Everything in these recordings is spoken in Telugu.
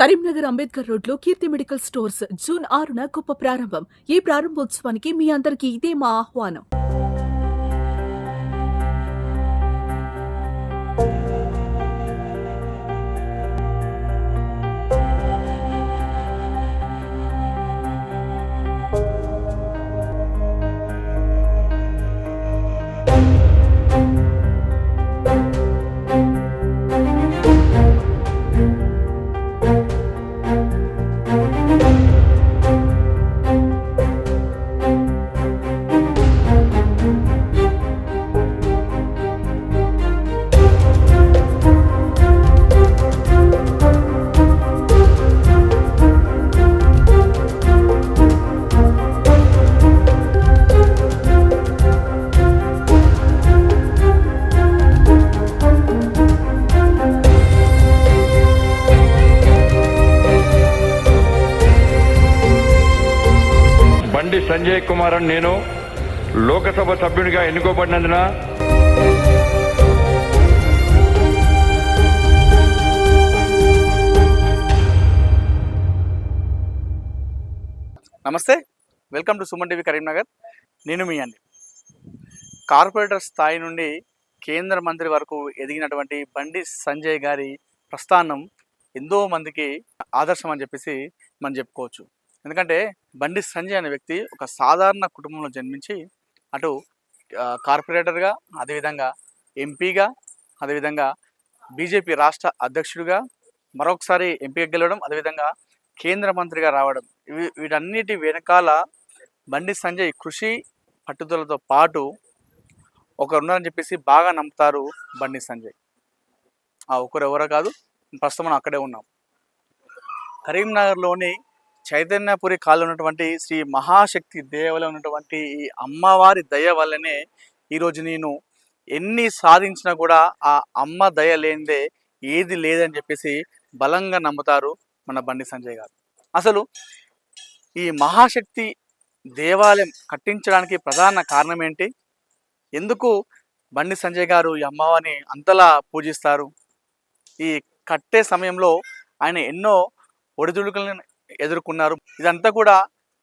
కరీంనగర్ అంబేద్కర్ రోడ్లో కీర్తి మెడికల్ స్టోర్స్ జూన్ ఆరున గొప్ప ప్రారంభం. ఈ ప్రారంభోత్సవానికి మీ అందరికీ ఇదే మా ఆహ్వానం. సంజయ్ కుమార్ అని నేను లోకసభ సభ్యునిగా ఎన్నుకోబడినందున నమస్తే. Welcome to Suman TV Karimnagar. నేను మీ అండి కార్పొరేటర్ స్థాయి నుండి కేంద్ర మంత్రి వరకు ఎదిగినటువంటి బండి సంజయ్ గారి ప్రస్థానం ఎంతో మందికి ఆదర్శం అని చెప్పేసి మనం చెప్పుకోవచ్చు. ఎందుకంటే బండి సంజయ్ అనే వ్యక్తి ఒక సాధారణ కుటుంబంలో జన్మించి అటు కార్పొరేటర్గా అదేవిధంగా ఎంపీగా అదేవిధంగా బీజేపీ రాష్ట్ర అధ్యక్షుడిగా మరొకసారి ఎంపీగా గెలవడం అదేవిధంగా కేంద్ర మంత్రిగా రావడం. వీ- వీటన్నిటి వెనకాల బండి సంజయ్ కృషి పట్టుదలతో పాటు ఒకరు ఉన్నారని చెప్పేసి బాగా నమ్ముతారు బండి సంజయ్. ఆ ఒకరు ఎవరో కాదు ప్రస్తుతం మనం అక్కడే ఉన్నాం. కరీంనగర్లోని చైతన్యపురి కాలు ఉన్నటువంటి శ్రీ మహాశక్తి దేవలో ఉన్నటువంటి ఈ అమ్మవారి దయ వల్లనే ఈరోజు నేను ఎన్ని సాధించినా కూడా ఆ అమ్మ దయ లేనిదే ఏది లేదని చెప్పేసి బలంగా నమ్ముతారు మన బండి సంజయ్ గారు. అసలు ఈ మహాశక్తి దేవాలయం కట్టించడానికి ప్రధాన కారణం ఏంటి? ఎందుకు బండి సంజయ్ గారు ఈ అమ్మవారిని అంతలా పూజిస్తారు? ఈ కట్టే సమయంలో ఆయన ఎన్నో ఒడిదుడుకులను ఎదుర్కొన్నారు. ఇదంతా కూడా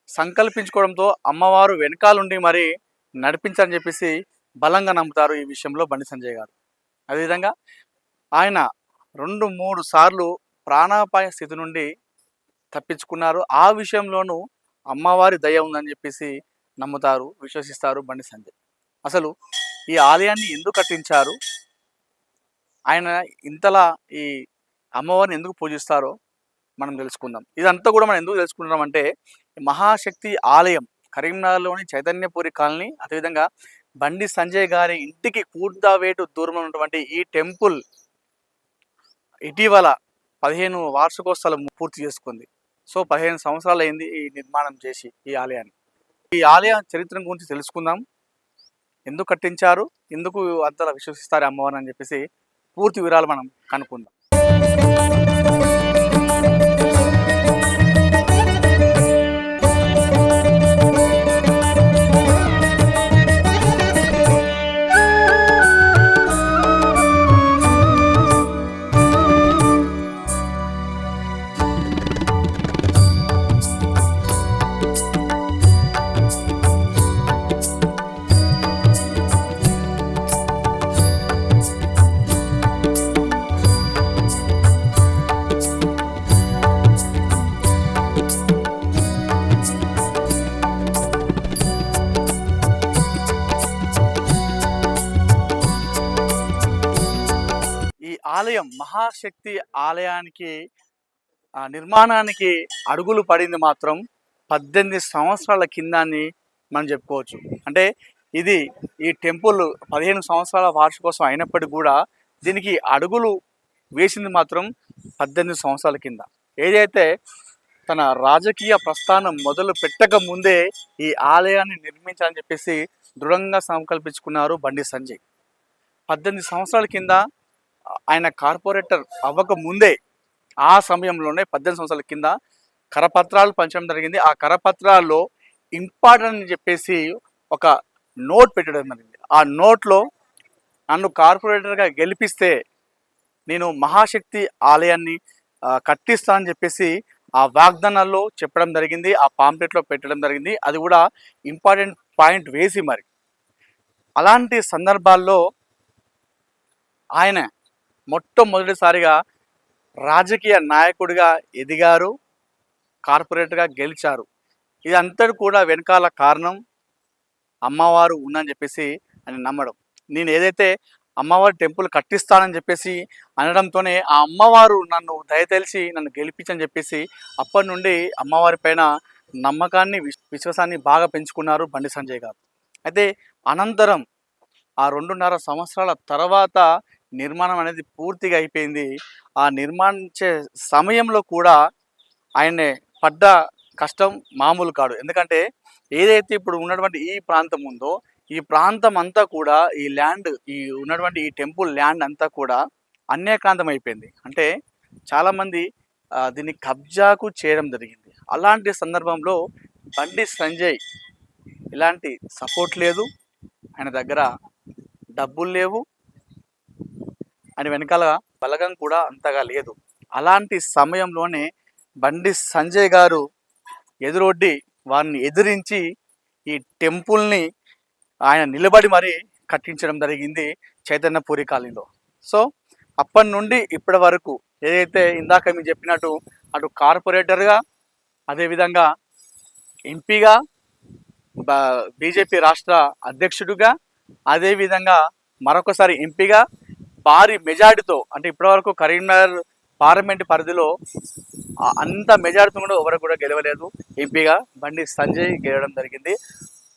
సంకల్పించుకోవడంతో అమ్మవారు వెనకాలండి మరి నడిపించాలని చెప్పేసి బలంగా నమ్ముతారు ఈ విషయంలో బండి సంజయ్ గారు. అదేవిధంగా ఆయన రెండు మూడు సార్లు ప్రాణాపాయ స్థితి నుండి తప్పించుకున్నారు. ఆ విషయంలోనూ అమ్మవారి దయ ఉందని చెప్పేసి నమ్ముతారు విశ్వసిస్తారు బండి సంజయ్. అసలు ఈ ఆలయాన్ని ఎందుకు కట్టించారు? ఆయన ఇంతలా ఈ అమ్మవారిని ఎందుకు పూజిస్తారో మనం తెలుసుకుందాం. ఇదంతా కూడా మనం ఎందుకు తెలుసుకుంటున్నాం అంటే మహాశక్తి ఆలయం కరీంనగర్లోని చైతన్యపురి కాలనీ అదేవిధంగా బండి సంజయ్ గారి ఇంటికి కూర్దావేటు దూరంలో ఉన్నటువంటి ఈ టెంపుల్ ఇటీవల పదిహేను వార్షికోత్సవాలు పూర్తి చేసుకుంది. సో పదిహేను సంవత్సరాలు అయింది ఈ నిర్మాణం చేసి ఈ ఆలయాన్ని. ఈ ఆలయ చరిత్ర గురించి తెలుసుకుందాం. ఎందుకు కట్టించారు? ఎందుకు అంతలా విశ్వసిస్తారు అమ్మవారిని అని చెప్పేసి పూర్తి వివరాలు మనం కనుక్కుందాం. ఆలయం మహాశక్తి ఆలయానికి ఆ నిర్మాణానికి అడుగులు పడింది మాత్రం పద్దెనిమిది సంవత్సరాల కింద అని మనం చెప్పుకోవచ్చు. అంటే ఇది ఈ టెంపుల్ పదిహేను సంవత్సరాల వార్షికోత్సవం అయినప్పటికీ కూడా దీనికి అడుగులు వేసింది మాత్రం పద్దెనిమిది సంవత్సరాల కింద. ఏదైతే తన రాజకీయ ప్రస్థానం మొదలు పెట్టక ముందే ఈ ఆలయాన్ని నిర్మించాలని చెప్పేసి దృఢంగా సంకల్పించుకున్నారు బండి సంజయ్. పద్దెనిమిది సంవత్సరాల కింద ఆయన కార్పొరేటర్ అవ్వక ముందే ఆ సమయంలోనే పద్దెనిమిది సంవత్సరాల కింద కరపత్రాలు పంచడం జరిగింది. ఆ కరపత్రాల్లో ఇంపార్టెంట్ అని చెప్పేసి ఒక నోట్ పెట్టడం జరిగింది. ఆ నోట్లో నన్ను కార్పొరేటర్గా గెలిపిస్తే నేను మహాశక్తి ఆలయాన్ని కట్టిస్తానని చెప్పేసి ఆ వాగ్దానాల్లో చెప్పడం జరిగింది. ఆ పాంప్లెట్లో పెట్టడం జరిగింది. అది కూడా ఇంపార్టెంట్ పాయింట్ వేసి మరి. అలాంటి సందర్భాల్లో ఆయన మొట్టమొదటిసారిగా రాజకీయ నాయకుడిగా ఎదిగారు కార్పొరేట్గా గెలిచారు. ఇదంతా కూడా వెనకాల కారణం అమ్మవారు ఉందని చెప్పేసి అని నమ్మడం. నేను ఏదైతే అమ్మవారి టెంపుల్ కట్టిస్తానని చెప్పేసి అనడంతోనే ఆ అమ్మవారు నన్ను దయతెలిసి నన్ను గెలిపించని చెప్పేసి అప్పటి నుండి అమ్మవారి పైన నమ్మకాన్ని విశ్వాసాన్ని బాగా పెంచుకున్నారు బండి సంజయ్ గారు. అయితే అనంతరం ఆ రెండున్నర సంవత్సరాల తర్వాత నిర్మాణం అనేది పూర్తిగా అయిపోయింది. ఆ నిర్మాణించే సమయంలో కూడా ఆయనే పడ్డ కష్టం మామూలు కాడు ఎందుకంటే ఏదైతే ఇప్పుడు ఉన్నటువంటి ఈ ప్రాంతం ఉందో ఈ ప్రాంతం అంతా కూడా ఈ ల్యాండ్ ఈ ఉన్నటువంటి ఈ టెంపుల్ ల్యాండ్ అంతా కూడా అన్యక్రాంతం అయిపోయింది. అంటే చాలామంది దీన్ని కబ్జాకు చేయడం జరిగింది. అలాంటి సందర్భంలో బండి సంజయ్ ఇలాంటి సపోర్ట్ లేదు. ఆయన దగ్గర డబ్బులు లేవు. అని వెనకాల బలగం కూడా అంతగా లేదు. అలాంటి సమయంలోనే బండి సంజయ్ గారు ఎదురొడ్డి వారిని ఎదిరించి ఈ టెంపుల్ని ఆయన నిలబడి మరీ కట్టించడం జరిగింది చైతన్యపూరి కాలనీలో. సో అప్పటి నుండి ఇప్పటి వరకు ఏదైతే ఇందాక మేము చెప్పినట్టు అటు కార్పొరేటర్గా అదేవిధంగా ఎంపీగా బీజేపీ రాష్ట్ర అధ్యక్షుడిగా అదేవిధంగా మరొకసారి ఎంపీగా భారీ మెజార్టీతో అంటే ఇప్పటివరకు కరీంనగర్ పార్లమెంట్ పరిధిలో అంత మెజార్టీతో కూడా ఎవరు కూడా గెలవలేదు. ఎంపీగా బండి సంజయ్ గెలవడం జరిగింది.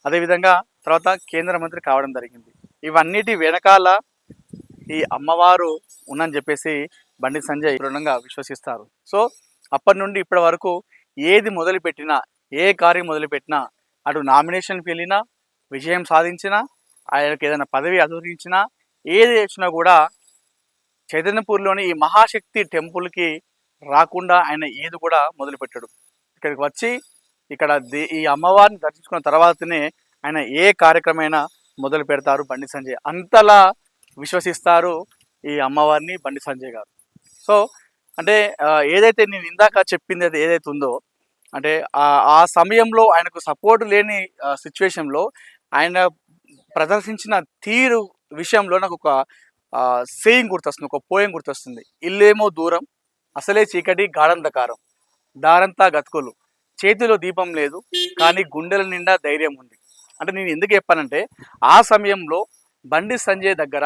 అదేవిధంగా తర్వాత కేంద్ర మంత్రి కావడం జరిగింది. ఇవన్నిటి వెనకాల ఈ అమ్మవారు ఉందని చెప్పేసి బండి సంజయ్ దృఢంగా విశ్వసిస్తారు. సో అప్పటి నుండి ఇప్పటి వరకు ఏది మొదలుపెట్టినా ఏ కార్యం మొదలుపెట్టినా అటు నామినేషన్కి వెళ్ళినా విజయం సాధించినా ఆయనకు ఏదైనా పదవి అధిరించినా ఏది చేసినా కూడా చైతన్యపూర్లోని ఈ మహాశక్తి టెంపుల్కి రాకుండా ఆయన ఏది కూడా మొదలుపెట్టాడు. ఇక్కడికి వచ్చి ఇక్కడ ఈ అమ్మవారిని దర్శించుకున్న తర్వాతనే ఆయన ఏ కార్యక్రమైనా మొదలు పెడతారు బండి సంజయ్. అంతలా విశ్వసిస్తారు ఈ అమ్మవారిని బండి సంజయ్ గారు. సో అంటే ఏదైతే నేను ఇందాక చెప్పింది అది ఏదైతే ఉందో అంటే ఆ ఆ సమయంలో ఆయనకు సపోర్ట్ లేని సిచ్యువేషన్లో ఆయన ప్రదర్శించిన తీరు విషయంలో నాకు ఒక సేయింగ్ గుర్తొస్తుంది ఒక పోయం గుర్తొస్తుంది. ఇల్లేమో దూరం అసలే చీకటి గాఢంధకారం. దారంతా గతుకులు. చేతిలో దీపం లేదు కానీ గుండెల నిండా ధైర్యం ఉంది. అంటే నేను ఎందుకు చెప్పానంటే ఆ సమయంలో బండి సంజయ్ దగ్గర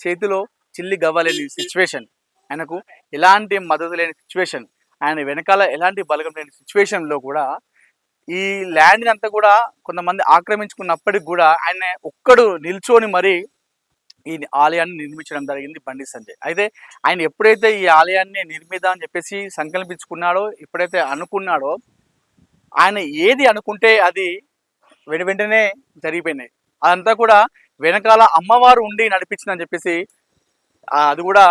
చేతిలో చిల్లి గవ్వలేని సిచ్యువేషన్ ఆయనకు ఎలాంటి మద్దతు లేని సిచ్యువేషన్ ఆయన వెనకాల ఎలాంటి బలగం లేని సిచ్యువేషన్లో కూడా ఈ ల్యాండ్ని అంతా కూడా కొంతమంది ఆక్రమించుకున్నప్పటికి కూడా ఆయన ఒక్కడు నిల్చొని మరీ ఈ ఆలయాన్ని నిర్మించడం జరిగింది బండి సంజయ్. అయితే ఆయన ఎప్పుడైతే ఈ ఆలయాన్ని నిర్మిద్దాం అని చెప్పేసి సంకల్పించుకున్నాడో ఎప్పుడైతే అనుకున్నాడో ఆయన ఏది అనుకుంటే అది వెను వెంటనే జరిగిపోయినాయి. అదంతా కూడా వెనకాల అమ్మవారు ఉండి నడిపించిందని చెప్పేసి అది కూడా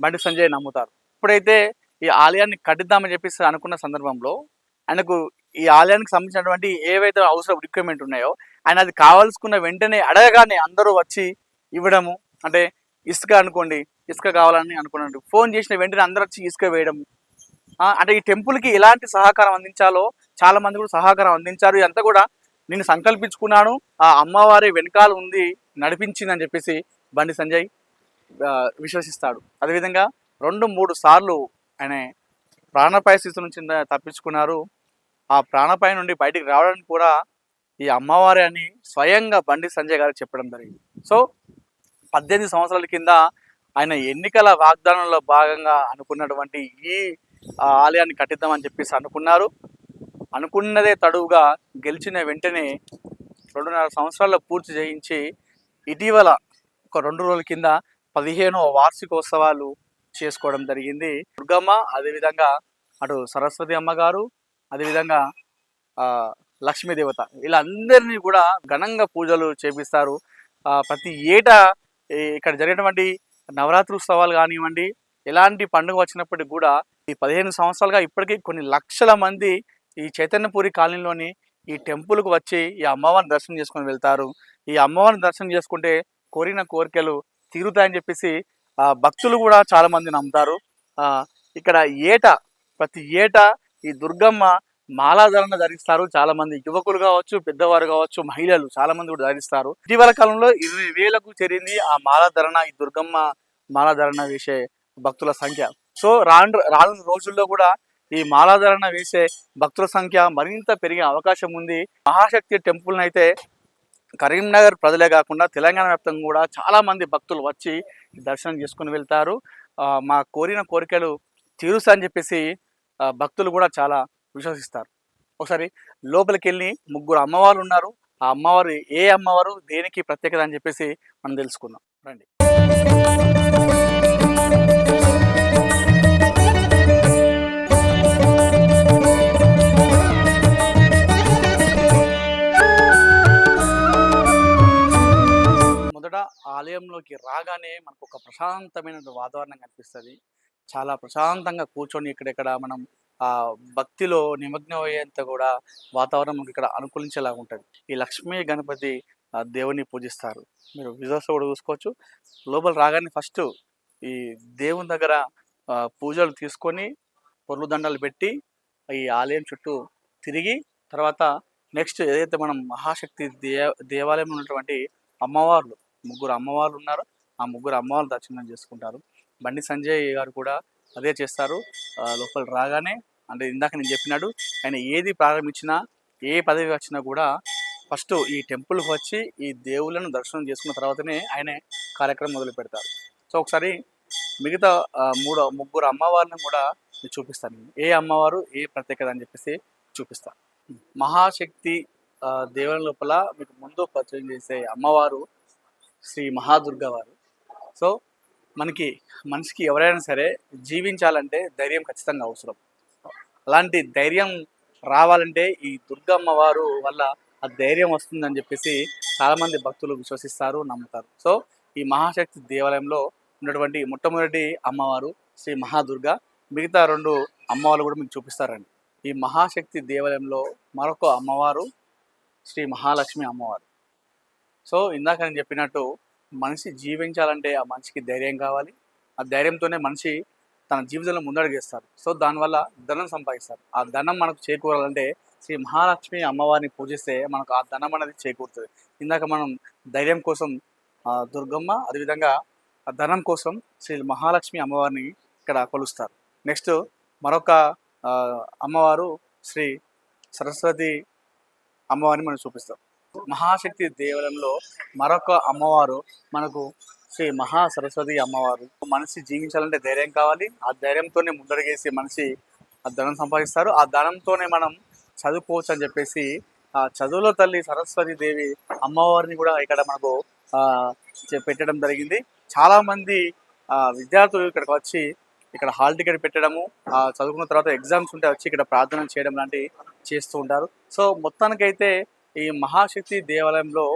బండి సంజయ్ నమ్ముతారు. ఇప్పుడైతే ఈ ఆలయాన్ని కట్టిద్దామని చెప్పేసి అనుకున్న సందర్భంలో ఆయనకు ఈ ఆలయానికి సంబంధించినటువంటి ఏవైతే అవసరం రిక్వైర్మెంట్ ఉన్నాయో ఆయన అది కావాల్సుకున్న వెంటనే అడగగానే అందరూ వచ్చి ఇవ్వడము. అంటే ఇసుక అనుకోండి ఇసుక కావాలని అనుకున్నాడు ఫోన్ చేసిన వెంటనే అందరూ వచ్చి ఇసుక వేయడము. అంటే ఈ టెంపుల్కి ఎలాంటి సహకారం అందించాలో చాలా మంది కూడా సహకారం అందించారు. ఇదంతా కూడా నేను సంకల్పించుకున్నాను. ఆ అమ్మవారి వెనకాల ఉంది నడిపించిందని చెప్పేసి బండి సంజయ్ విశ్వసిస్తాడు. అదేవిధంగా రెండు మూడు సార్లు ఆయన ప్రాణపాయ స్థితి నుంచి తప్పించుకున్నారు. ఆ ప్రాణపాయ నుండి బయటికి రావడానికి కూడా ఈ అమ్మవారి అని స్వయంగా బండి సంజయ్ గారు చెప్పడం జరిగింది. సో పద్దెనిమిది సంవత్సరాల కింద ఆయన ఎన్నికల వాగ్దానంలో భాగంగా అనుకున్నటువంటి ఈ ఆలయాన్ని కట్టిద్దామని చెప్పేసి అనుకున్నారు. అనుకున్నదే తడువుగా గెలిచిన వెంటనే రెండున్నర సంవత్సరాల్లో పూర్తి చేయించి ఇటీవల ఒక రెండు రోజుల కింద పదిహేనవ వార్షికోత్సవాలు చేసుకోవడం జరిగింది. దుర్గమ్మ అదేవిధంగా అటు సరస్వతి అమ్మగారు అదేవిధంగా లక్ష్మీదేవత. వీళ్ళందరినీ కూడా ఘనంగా పూజలు చేపిస్తారు. ప్రతి ఏటా ఇక్కడ జరిగినటువంటి నవరాత్రి ఉత్సవాలు కానివ్వండి ఎలాంటి పండుగ వచ్చినప్పటికి కూడా ఈ పదిహేను సంవత్సరాలుగా ఇప్పటికీ కొన్ని లక్షల మంది ఈ చైతన్యపురి కాలనీలోని ఈ టెంపుల్కు వచ్చి ఈ అమ్మవారిని దర్శనం చేసుకొని వెళ్తారు. ఈ అమ్మవారిని దర్శనం చేసుకుంటే కోరిన కోరికలు తీరుతాయని చెప్పేసి ఆ, భక్తులు కూడా చాలామంది నమ్ముతారు. ఆ, ఇక్కడ ఏట ప్రతి ఏట ఈ దుర్గమ్మ మాలాధరణ ధరిస్తారు చాలా మంది యువకులు కావచ్చు పెద్దవారు కావచ్చు మహిళలు చాలా మంది కూడా ధరిస్తారు. ఇటీవల కాలంలో ఇరవై వేలకు చేరింది ఆ మాలాధరణ ఈ దుర్గమ్మ మాలాధరణ వేసే భక్తుల సంఖ్య. సో రాను రాను రోజుల్లో కూడా ఈ మాలాధరణ వేసే భక్తుల సంఖ్య మరింత పెరిగే అవకాశం ఉంది. మహాశక్తి టెంపుల్ అయితే కరీంనగర్ ప్రజలే కాకుండా తెలంగాణ వ్యాప్తంగా కూడా చాలా మంది భక్తులు వచ్చి దర్శనం చేసుకుని వెళ్తారు. మా కోరిన కోరికలు తీరుస్తా అని చెప్పేసి భక్తులు కూడా చాలా విశ్వసిస్తారు. ఒకసారి లోపలికి వెళ్ళి ముగ్గురు అమ్మవారు ఉన్నారు. ఆ అమ్మవారు ఏ అమ్మవారు దేనికి ప్రత్యేకత అని చెప్పేసి మనం తెలుసుకుందాం. రండి. మొదట ఆలయంలోకి రాగానే మనకు ఒక ప్రశాంతమైన వాతావరణం కనిపిస్తుంది. చాలా ప్రశాంతంగా కూర్చొని ఇక్కడెక్కడ మనం ఆ భక్తిలో నిమగ్నం అయ్యేంత కూడా వాతావరణం మనకి ఇక్కడ అనుకూలించేలాగా ఉంటుంది. ఈ లక్ష్మీ గణపతి దేవుని పూజిస్తారు. మీరు విజువల్స్ కూడా చూసుకోవచ్చు. లోపల రాగానే ఫస్ట్ ఈ దేవుని దగ్గర పూజలు తీసుకొని పొర్లు దండలు పెట్టి ఈ ఆలయం చుట్టూ తిరిగి తర్వాత నెక్స్ట్ ఏదైతే మనం మహాశక్తి దే దేవాలయంలో ఉన్నటువంటి అమ్మవార్లు ముగ్గురు అమ్మవార్లు ఉన్నారు. ఆ ముగ్గురు అమ్మవార్లు దర్శనం చేసుకుంటారు. బండి సంజయ్ గారు కూడా అదే చేస్తారు. లోపల రాగానే అంటే ఇందాక నేను చెప్పినాడు ఆయన ఏది ప్రారంభించినా ఏ పదవి వచ్చినా కూడా ఫస్ట్ ఈ టెంపుల్కి వచ్చి ఈ దేవుళ్ళను దర్శనం చేసుకున్న తర్వాతనే ఆయన కార్యక్రమం మొదలు పెడతారు. సో ఒకసారి మిగతా మూడో మూడు ముగ్గురు అమ్మవారిని కూడా నేను చూపిస్తాను. ఏ అమ్మవారు ఏ ప్రత్యేకత అని చెప్పేసి చూపిస్తాను. మహాశక్తి దేవుల దేవుని లోపల మీకు ముందు పరిచయం చేసే అమ్మవారు శ్రీ మహాదుర్గ వారు. సో మనకి మనిషికి ఎవరైనా సరే జీవించాలంటే ధైర్యం ఖచ్చితంగా అవసరం. అలాంటి ధైర్యం రావాలంటే ఈ దుర్గమ్మ వారు వల్ల ఆ ధైర్యం వస్తుందని చెప్పేసి చాలామంది భక్తులు విశ్వసిస్తారు నమ్ముతారు. సో ఈ మహాశక్తి దేవాలయంలో ఉన్నటువంటి మొట్టమొదటి అమ్మవారు శ్రీ మహాదుర్గ మిగతా రెండు అమ్మవారు కూడా మీకు చూపిస్తారండి. ఈ మహాశక్తి దేవాలయంలో మరొక అమ్మవారు శ్రీ మహాలక్ష్మి అమ్మవారు. సో ఇందాక నేను చెప్పినట్టు మనిషి జీవించాలంటే ఆ మనిషికి ధైర్యం కావాలి. ఆ ధైర్యంతోనే మనిషి తన జీవితంలో ముందడుగేస్తారు సో దానివల్ల ధనం సంపాదిస్తారు. ఆ ధనం మనకు చేకూరాలంటే శ్రీ మహాలక్ష్మి అమ్మవారిని పూజిస్తే మనకు ఆ ధనం అనేది చేకూరుతుంది. ఇందాక మనం ధైర్యం కోసం దుర్గమ్మ అదేవిధంగా ఆ ధనం కోసం శ్రీ మహాలక్ష్మి అమ్మవారిని ఇక్కడ కొలుస్తారు. నెక్స్ట్ మరొక అమ్మవారు శ్రీ సరస్వతి అమ్మవారిని మనం చూపిస్తాం. మహాశక్తి దేవాలయంలో మరొక అమ్మవారు మనకు శ్రీ మహా సరస్వతి అమ్మవారు. మనిషి జీవించాలంటే ధైర్యం కావాలి. ఆ ధైర్యంతోనే ముందడిగేసి మనిషి ఆ ధనం సంపాదిస్తారు. ఆ ధనంతోనే మనం చదువుకోవచ్చు అని చెప్పేసి ఆ చదువులో తల్లి సరస్వతి దేవి అమ్మవారిని కూడా ఇక్కడ మనకు ఆ, పెట్టడం జరిగింది. చాలా మంది ఆ, విద్యార్థులు ఇక్కడికి వచ్చి ఇక్కడ హాల్ టికెట్ పెట్టడము ఆ, చదువుకున్న తర్వాత ఎగ్జామ్స్ ఉంటే వచ్చి ఇక్కడ ప్రార్థన చేయడం లాంటివి చేస్తూ ఉంటారు. సో మొత్తానికైతే ఈ మహాశక్తి దేవాలయంలో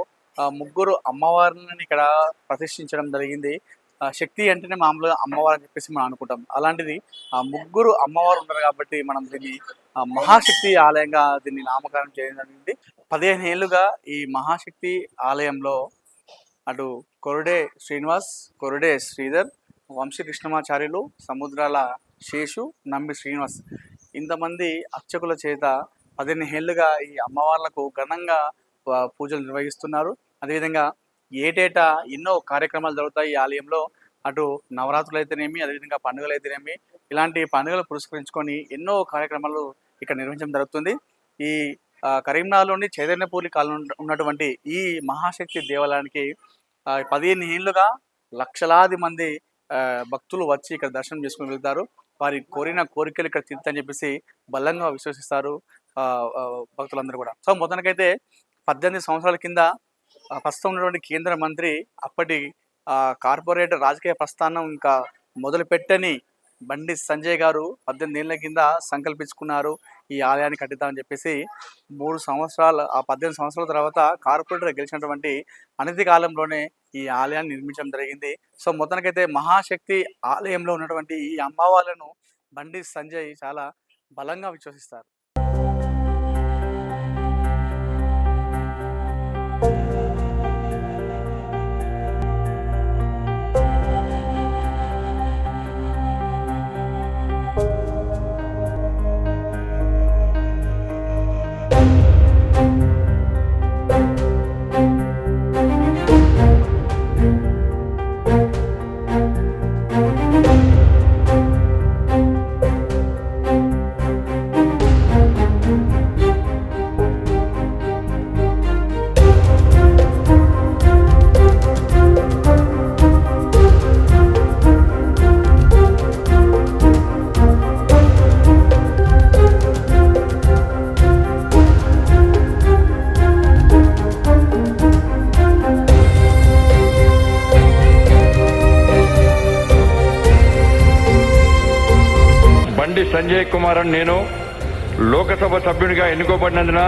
ముగ్గురు అమ్మవారిని ఇక్కడ ప్రతిష్ఠించడం జరిగింది. ఆ, శక్తి అంటేనే మామూలుగా అమ్మవారు అని చెప్పేసి మనం అనుకుంటాం. అలాంటిది ఆ ముగ్గురు అమ్మవారు ఉన్నారు కాబట్టి మనం దీన్ని మహాశక్తి ఆలయంగా దీన్ని నామకరణం చేయడం జరిగింది. పదిహేను ఏళ్ళుగా ఈ మహాశక్తి ఆలయంలో అటు కొరడే శ్రీనివాస్ కొరడే శ్రీధర్ వంశీ కృష్ణమాచార్యులు సముద్రాల శేషు నంబి శ్రీనివాస్ ఇంతమంది అర్చకుల చేత పదిహేను ఈ అమ్మవార్లకు ఘనంగా పూజలు నిర్వహిస్తున్నారు. అదేవిధంగా ఏటేటా ఎన్నో కార్యక్రమాలు జరుగుతాయి ఈ ఆలయంలో. అటు నవరాత్రులు అయితేనేమి అదేవిధంగా పండుగలు అయితేనేమి ఇలాంటి పండుగలు పురస్కరించుకొని ఎన్నో కార్యక్రమాలు ఇక్కడ నిర్వహించడం జరుగుతుంది. ఈ కరీంనగర్లోని చైతన్యపూరి కాలం ఉన్నటువంటి ఈ మహాశక్తి దేవాలయానికి పదిహేను ఏళ్ళుగా లక్షలాది మంది ఆ, భక్తులు వచ్చి ఇక్కడ దర్శనం చేసుకుని వెళ్తారు. వారి కోరిన కోరికలు ఇక్కడ తీర్థని చెప్పేసి బలంగా విశ్వసిస్తారు. భక్తులందరూ కూడా. సో మొత్తానికైతే పద్దెనిమిది సంవత్సరాల కింద ప్రస్తుతం ఉన్నటువంటి కేంద్ర మంత్రి అప్పటి కార్పొరేట్ రాజకీయ ప్రస్థానం ఇంకా మొదలుపెట్టని బండి సంజయ్ గారు పద్దెనిమిది ఏళ్ళ కింద సంకల్పించుకున్నారు ఈ ఆలయాన్ని కట్టిద్దామని చెప్పేసి మూడు సంవత్సరాలు ఆ పద్దెనిమిది సంవత్సరాల తర్వాత కార్పొరేటర్ గెలిచినటువంటి అనతి కాలంలోనే ఈ ఆలయాన్ని నిర్మించడం జరిగింది. సో మొత్తానికైతే మహాశక్తి ఆలయంలో ఉన్నటువంటి ఈ అమ్మవార్లను బండి సంజయ్ చాలా బలంగా విశ్వసిస్తారు. కుమార్ అని నేను లోకసభ సభ్యునిగా ఎన్నుకోబడినందున